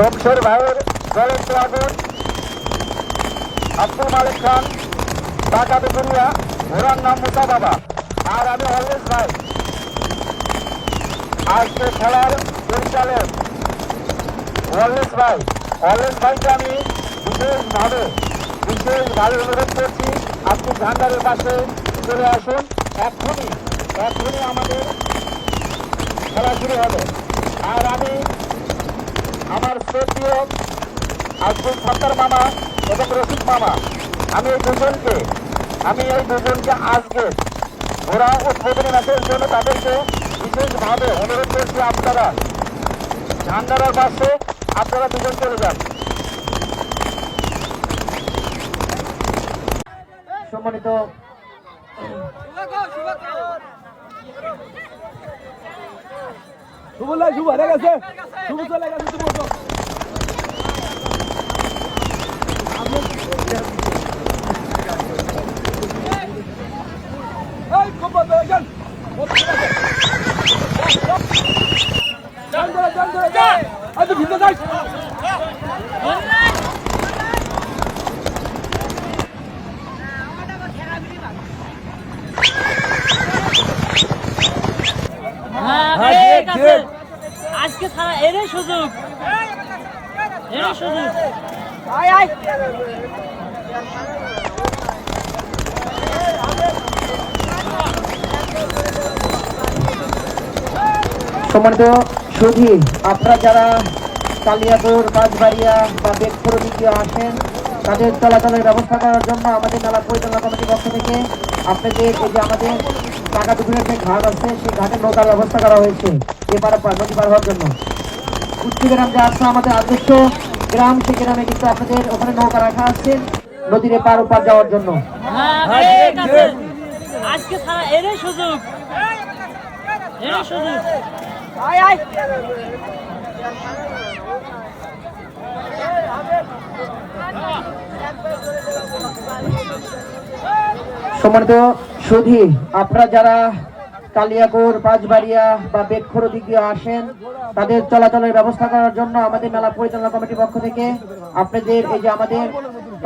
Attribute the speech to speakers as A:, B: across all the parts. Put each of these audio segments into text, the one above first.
A: জমশের ভাইয়ের জ্বলন্ত আগুন আব্দুল মালিক খান ঢাকা দুপুরিয়া ঘোড়ার নাম মুসা বাবা। আর আমি অলওয়েজ ভাই। আজকে খেলার পরিচালক অলওয়েজ ভাই। অলওয়েজ ভাইকে আমি বিশেষভাবে বিশেষভাবে অনুরোধ করছি, আপনি ঝান্ডারের পাশে চলে আসুন। এক্ষুনি এক্ষুনি আমাদের খেলা শুরু হবে। আর আমি আমার শ্রদ্ধীয় আব্দুল সত্তার মামা এবং রশিদ মামা, আমি এই দুজনকে, আমি এই দুজনকে আজকে ওরা উদ্বোধনী ম্যাচের জন্য তাদেরকে বিশেষভাবে অনুরোধ করছি আপনারা। ঝান্ডারার পাশে আপনারা দুজন চলে যান। সম্মানিত
B: শুভ লাই শুভ হয়ে গেছে। শুভ চলে গেছে
C: সুযোগ। এরই সুযোগ। আয় আয়।
A: সম্মানিত সুধী আপনারা যারা কালিয়াপুর বাজবাড়িয়া বা বেগপুর দ্বিতীয় আসেন তাদের চলাচলের ব্যবস্থা করার জন্য আমাদের মেলা পরিচালনা কমিটির পক্ষ থেকে আপনাদের এই যে আমাদের টাকা দুপুরের যে ঘাট আছে সেই ঘাটে নৌকার ব্যবস্থা করা হয়েছে এপার পার নদী পার হওয়ার জন্য। উচ্চ গ্রাম যে আছে আমাদের আদর্শ গ্রাম সেই গ্রামে কিন্তু আপনাদের ওখানে নৌকা রাখা আছে নদীর এপার ওপার যাওয়ার জন্য।
C: হ্যাঁ আজকে সারা এরই সুযোগ। এরই সুযোগ। আয় আয়।
A: সম্মানিত সুধী আপনারা যারা কালিয়াকুর, পাঁচবাড়িয়া বা বেদখর দিক দিয়ে আসেন, তাদের চলাচলের ব্যবস্থা করার জন্য আমাদের মেলা পরিচালনা কমিটির পক্ষ থেকে আপনাদের এই যে আমাদের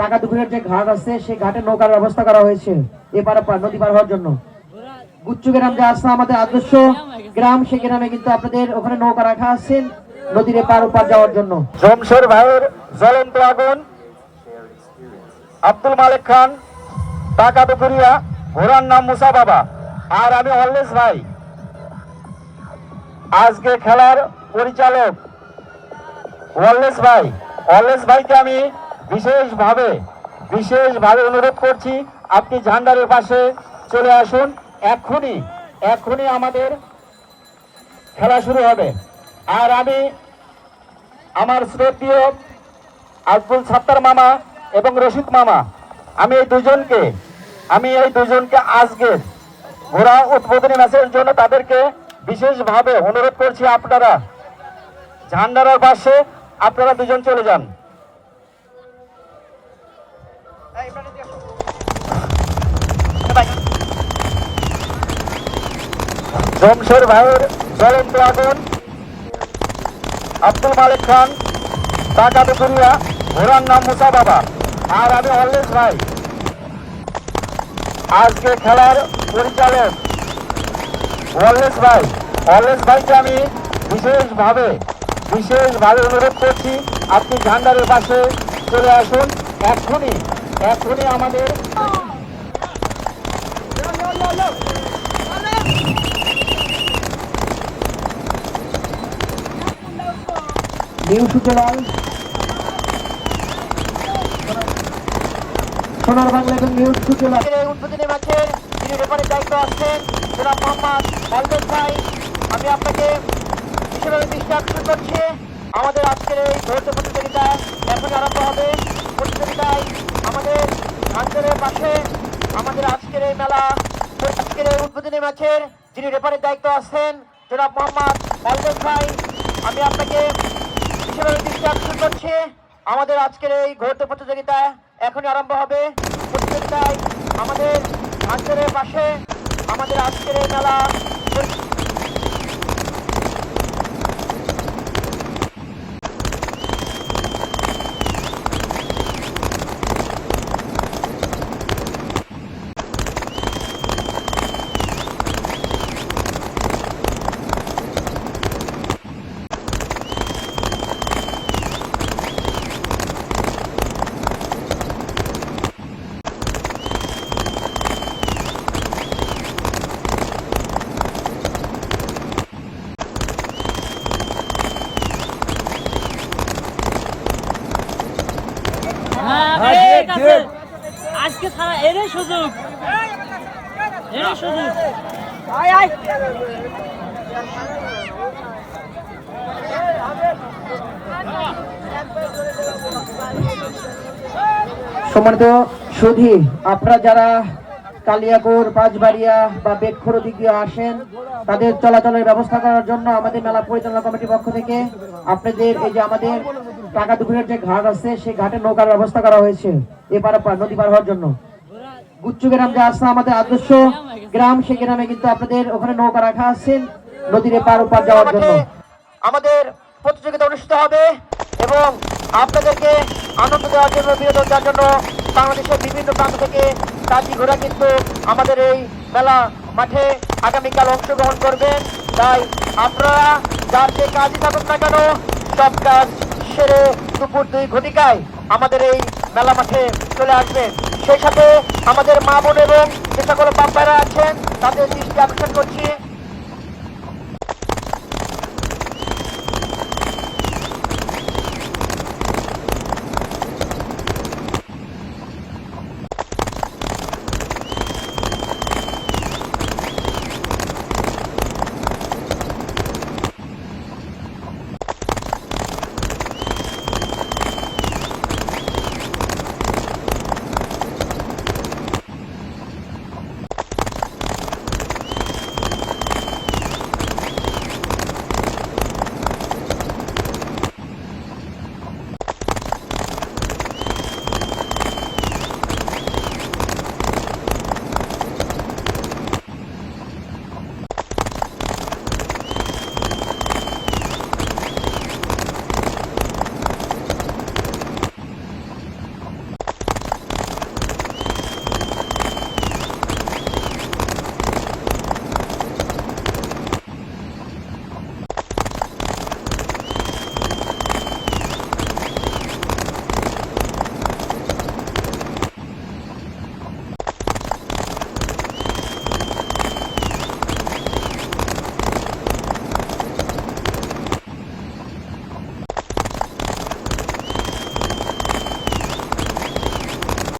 A: টাকা দুপুরের যে ঘাট আছে, সেই ঘাটে নৌকার ব্যবস্থা করা হয়েছে, এপার পার, নদী পার হওয়ার জন্য। গুচ্ছ গ্রাম যে আসছে আমাদের আদর্শ গ্রাম, সেই গ্রামে কিন্তু আপনাদের ওখানে নৌকা রাখা আছে, নদীর পার ওপার যাওয়ার জন্য। জমশের ভাইয়ের জ্বলন্ত আগুন। আব্দুল মালিক খান, টাকা দুপুরিয়া, ঘোড়ার নাম মুসা বাবা। আর আমি অলওয়েজ ভাই। আজকে খেলার পরিচালক অলওয়েজ ভাই। অলওয়েজ ভাইকে আমি বিশেষভাবে বিশেষভাবে অনুরোধ করছি, আপনি ঝান্ডারের পাশে চলে আসুন। এক্ষুনি এক্ষুনি আমাদের খেলা শুরু হবে। আর আমি আমার শ্রদ্ধীয় আব্দুল সাত্তার মামা এবং রশিদ মামা, আমি এই দুজনকে, আমি এই দুজনকে আজকে ঘোড়া উদ্বোধনী ম্যাচের জন্য তাদেরকে বিশেষভাবে অনুরোধ করছি আপনারা। ঝান্ডারার পাশে আপনারা দুজন চলে যান। জমশের ভাইয়ের জ্বলন্ত আগুন আব্দুল মালিক খান ঢাকা দুপুরিয়া ঘোড়ার নাম মুসা বাবা। আর আমি অলওয়েজ ভাই। আজকে খেলার পরিচালক অলওয়েজ ভাই। অলওয়েজ ভাইকে আমি বিশেষভাবে বিশেষভাবে অনুরোধ করছি, আপনি ঝান্ডারের পাশে চলে আসুন। এক্ষুনি এক্ষুনি আমাদের নিউ সূচলাল সোনার বাংলা এবং নিউজ সূচনা। উদ্বোধনী ম্যাচের যিনি রেফারির দায়িত্ব আছেন, জনাব মোহাম্মদ অলবেদ ভাই, আমি আপনাকে বিশেষভাবে দৃষ্টি আকর্ষণ করছি। আমাদের আজকের এই ভৌত প্রতিযোগিতা এখন আরম্ভ হবে। প্রতিযোগিতায় আমাদের অঞ্চলের পাশে আমাদের আজকের এই মেলা, আজকের এই উদ্বোধনী ম্যাচের যিনি রেফারির দায়িত্ব আছেন, জনাব মোহাম্মদ অলবেদ ভাই, আমি আপনাকে বিশেষভাবে দৃষ্টি আকর্ষণ করছি। আমাদের আজকের এই ঘোরত প্রতিযোগিতা এখনই আরম্ভ হবে। প্রত্যেকটাই আমাদের আঞ্চলের পাশে। আমাদের আজকের মেলা আছে। আজকে সারা এরই সুযোগ। এরই সুযোগ। আয় আয়।
D: সম্মানিত সুধী আপনারা যারা কালিয়াকুর পাঁচবাড়িয়া বা বেটখোর দিক দিয়ে আসেন তাদের চলাচলের ব্যবস্থা করার জন্য আমাদের মেলা পরিচালনা কমিটির পক্ষ থেকে আপনাদের এই যে আমাদের টাকা দুপুরের যে ঘাট আছে, সেই ঘাটে নৌকার ব্যবস্থা করা হয়েছে। এপার নদী পার হওয়ার জন্য। গুচ্ছু গ্রাম যে আছে আমাদের আদর্শ গ্রাম, সেই গ্রামে কিন্তু আপনাদের ওখানে নৌকা রাখা আছে, নদীর এপার ওপার যাওয়ার জন্য। আমাদের প্রতিযোগিতা অনুষ্ঠিত হবে এবং আপনাদেরকে আনন্দ দেওয়ার জন্য, বিনোদন দেওয়ার জন্য বাংলাদেশের বিভিন্ন প্রান্ত থেকে কাজী ঘোড়া কিন্তু আমাদের এই মেলা মাঠে আগামীকাল অংশগ্রহণ করবেন। তাই আপনারা যার যে কাজই থাকুক না কেন, সব কাজ সেরে দুপুর দুই ঘটিকায় আমাদের এই মেলা মাঠে চলে আসবেন। সেই সাথে আমাদের মা বোন এবং যে সকল বাপ্পারা আছেন, তাদের দৃষ্টি আকর্ষণ করছি।